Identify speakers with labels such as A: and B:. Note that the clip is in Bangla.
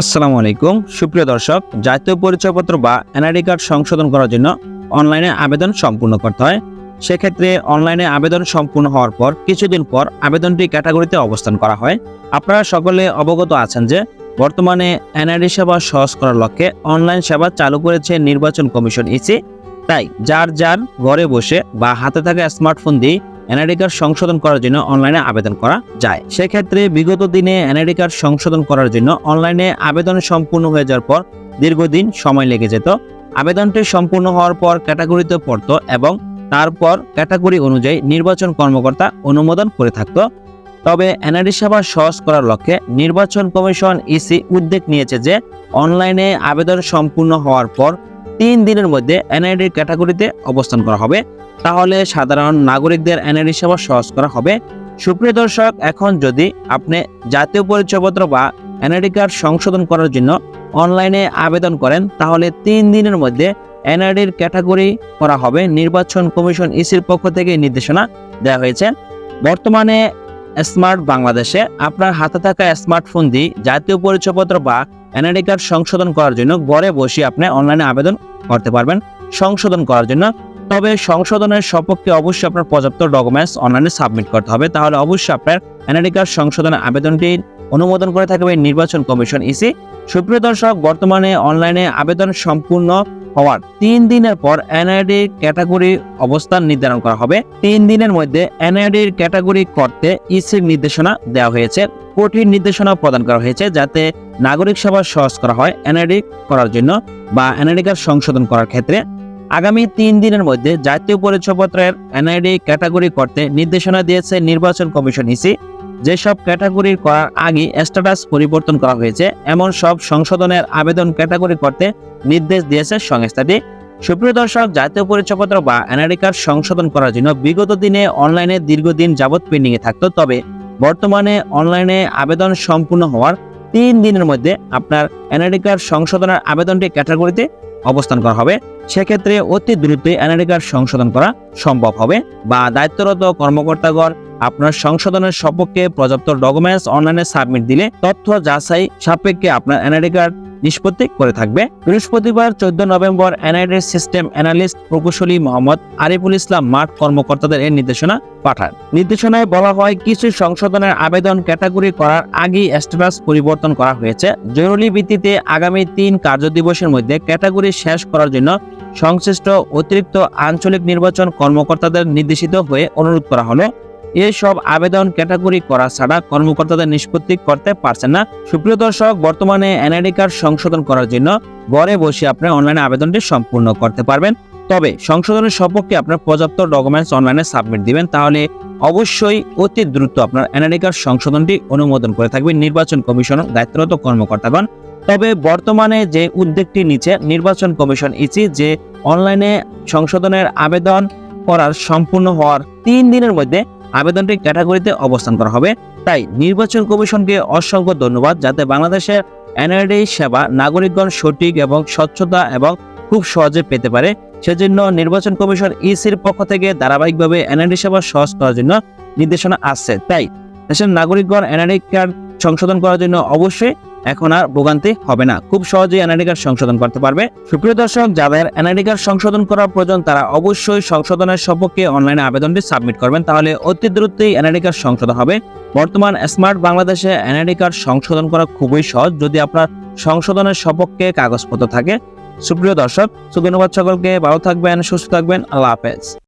A: আসসালামু আলাইকুম। সুপ্রিয় দর্শক, জাতীয় পরিচয়পত্র বা এনআইডি কার্ড সংশোধন করার জন্য অনলাইনে আবেদন সম্পূর্ণ করতে হয়। সেক্ষেত্রে অনলাইনে আবেদন সম্পূর্ণ হওয়ার পর কিছুদিন পর আবেদনটি ক্যাটাগরিতে অবস্থান করা হয়। আপনারা সকলে অবগত আছেন যে বর্তমানে এনআইডি সেবা সহজ করার লক্ষ্যে অনলাইন সেবা চালু করেছে নির্বাচন কমিশন ইসি। তাই যার যার ঘরে বসে বা হাতে থাকা স্মার্টফোন দিয়ে এনআইডি কার্ড সংশোধন করার জন্য অনলাইনে আবেদন করা যায়। সেক্ষেত্রে বিগত দিনে এনআইডি কার্ড সংশোধন করার জন্য অনলাইনে আবেদন সম্পূর্ণ হয়ে যাওয়ার পর দীর্ঘদিন সময় লেগে যেত। আবেদনটি সম্পূর্ণ হওয়ার পর ক্যাটাগরিতে পড়তো এবং তারপর ক্যাটাগরি অনুযায়ী নির্বাচন কর্মকর্তা অনুমোদন করে থাকত। তবে এনআইডি সেবা সহজ করার লক্ষ্যে নির্বাচন কমিশন ইসি উদ্যোগ নিয়েছে যে অনলাইনে আবেদন সম্পূর্ণ হওয়ার পর তিন দিনের মধ্যে এনআইডির ক্যাটাগরিতে অবস্থান করা হবে। তাহলে সাধারণ নাগরিকদের এনআইডি সেবা সহজ করা হবে। সুপ্রিয় দর্শক, এখন যদি আপনি জাতীয় পরিচয়পত্র বা এনআইডি কার্ড সংশোধন করার জন্য অনলাইনে আবেদন করেন, তাহলে তিন দিনের মধ্যে এনআইডির ক্যাটাগরি করা হবে। নির্বাচন কমিশন ইসির পক্ষ থেকে নির্দেশনা দেওয়া হয়েছে। বর্তমানে স্মার্ট বাংলাদেশে আপনার হাতে থাকা স্মার্টফোন দিয়ে জাতীয় পরিচয়পত্র বা এনআইডি কার্ড সংশোধন করার জন্য ঘরে বসে আপনি অনলাইনে আবেদন করতে পারবেন। সংশোধন করার জন্য। তবে সংশোধনের সপক্ষে অবশ্যই আপনার পর্যাপ্ত ডকুমেন্টস অনলাইনে সাবমিট করতে হবে। তাহলে অবশ্যই আপনার এনআইডি কার্ড সংশোধনের আবেদনটি অনুমোদন করে থাকবে নির্বাচন কমিশন ইসি। সুপ্রিয় দর্শক, বর্তমানে অনলাইনে আবেদন সম্পূর্ণ হওয়ার তিন দিনের পর এনআইডি ক্যাটাগরি অবস্থান নির্ধারণ করা হবে। তিন দিনের মধ্যে এনআইডির ক্যাটাগরি করতে ইসির নির্দেশনা দেওয়া হয়েছে। কঠিন নির্দেশনা প্রদান করা হয়েছে যাতে নাগরিক সেবা সহজ করা হয় এনআইডি করার জন্য বা এনআইডি কার্ড সংশোধন করার ক্ষেত্রে। আগামী তিন দিনের মধ্যে জাতীয় পরিচয়পত্রের এনআইডি ক্যাটাগরি করতে নির্দেশনা দিয়েছে নির্বাচন কমিশন ইসি। যেসব ক্যাটাগরি করার আগে স্ট্যাটাস পরিবর্তন করা হয়েছে, এমন সব সংশোধনের আবেদন ক্যাটাগরি করতে নির্দেশ দিয়েছে সংস্থাটি। সুপ্রিয় দর্শক, জাতীয় পরিচয়পত্র বা কার্ড সংশোধন করার জন্য বিগত দিনে অনলাইনে দীর্ঘদিন যাবৎ পেন্ডিংয়ে থাকতো, তবে বর্তমানে অনলাইনে আবেদন সম্পূর্ণ হওয়ার তিন দিনের মধ্যে আপনার কার্ড সংশোধনের আবেদনটি ক্যাটাগরিতে অবস্থান করা হবে। সেক্ষেত্রে অতি দ্রুত কার্ড সংশোধন করা সম্ভব হবে বা দায়িত্বরত কর্মকর্তাগণ আপনার সংশোধনের সপক্ষে পর্যাপ্ত ডকুমেন্টস অনলাইনে সাবমিট দিলে তথ্য যাচাই সাপেক্ষে আপনার এনআইডি কার্ড নিষ্পত্তি করে থাকবে। বৃহস্পতিবার চোদ্দ নভেম্বর এনআইডি সিস্টেম অ্যানালিস্ট প্রকৌশলী মোহাম্মদ আরিফুল ইসলাম মাঠ কর্মকর্তাদের এর নির্দেশনা পাঠান। নির্দেশনায় বলা হয়, কিছু সংশোধনের আবেদন ক্যাটাগরি করার আগেই স্ট্যাটাস পরিবর্তন করা হয়েছে। জরুরি ভিত্তিতে আগামী তিন কার্যদিবসের মধ্যে ক্যাটাগরি শেষ করার জন্য সংশ্লিষ্ট অতিরিক্ত আঞ্চলিক নির্বাচন কর্মকর্তাদের নির্দেশিত হয়ে অনুরোধ করা হলো। এসব আবেদন ক্যাটাগরি করা ছাড়া কর্মকর্তাদের নিষ্পত্তি করতে পারছেন না। সুপ্রিয় দর্শক, বর্তমানে এনআইডি কার্ড সংশোধন করার জন্য ঘরে বসে আপনি অনলাইনে আবেদনটি সম্পূর্ণ করতে পারবেন। তবে সংশোধনের সপক্ষে আপনার পর্যাপ্ত ডকুমেন্টস অনলাইনে সাবমিট দিবেন, তাহলে অবশ্যই অতি দ্রুত আপনার এনআইডি কার্ড সংশোধনটি অনুমোদন করে থাকবে নির্বাচন কমিশনের দায়িত্বরত কর্মকর্তাগণ। তবে বর্তমানে যে উদ্যোগটি নিচে নির্বাচন কমিশন ইসি, যে অনলাইনে সংশোধনের আবেদন করার সম্পূর্ণ হওয়ার তিন দিনের মধ্যে আবেদনটি ক্যাটাগরিতে অবস্থান করা হবে। তাই নির্বাচন কমিশনকে অসংখ্য ধন্যবাদ, যাতে বাংলাদেশের এনআরডি সেবা নাগরিকগণ সঠিক এবং স্বচ্ছতা এবং খুব সহজে পেতে পারে। সেজন্য নির্বাচন কমিশন ইসির পক্ষ থেকে ধারাবাহিকভাবে এনআরডি সেবা সহজ করার জন্য নির্দেশনা আসছে। তাই দেশের নাগরিকগণ এনআরডি কার্ড সংশোধন করার জন্য অবশ্যই এখন আর ভোগান্তি হবে না। খুব সহজেই এনআইডি কার্ড সংশোধন করতে পারবে। সুপ্রিয় দর্শক, যাদের এনআইডি কার্ড সংশোধন করার প্রয়োজন, তারা অবশ্যই সংশোধনের সপক্ষে অনলাইনে আবেদনটি সাবমিট করবেন। তাহলে অতি দ্রুতই এনআইডি কার্ড সংশোধন হবে। বর্তমান স্মার্ট বাংলাদেশে এনআইডি কার্ড সংশোধন করা খুবই সহজ, যদি আপনার সংশোধনের সপক্ষে কাগজপত্র থাকে। সুপ্রিয় দর্শক ধন্যবাদ সকলকে ভালো থাকবেন, সুস্থ থাকবেন। আল্লাহ হাফেজ।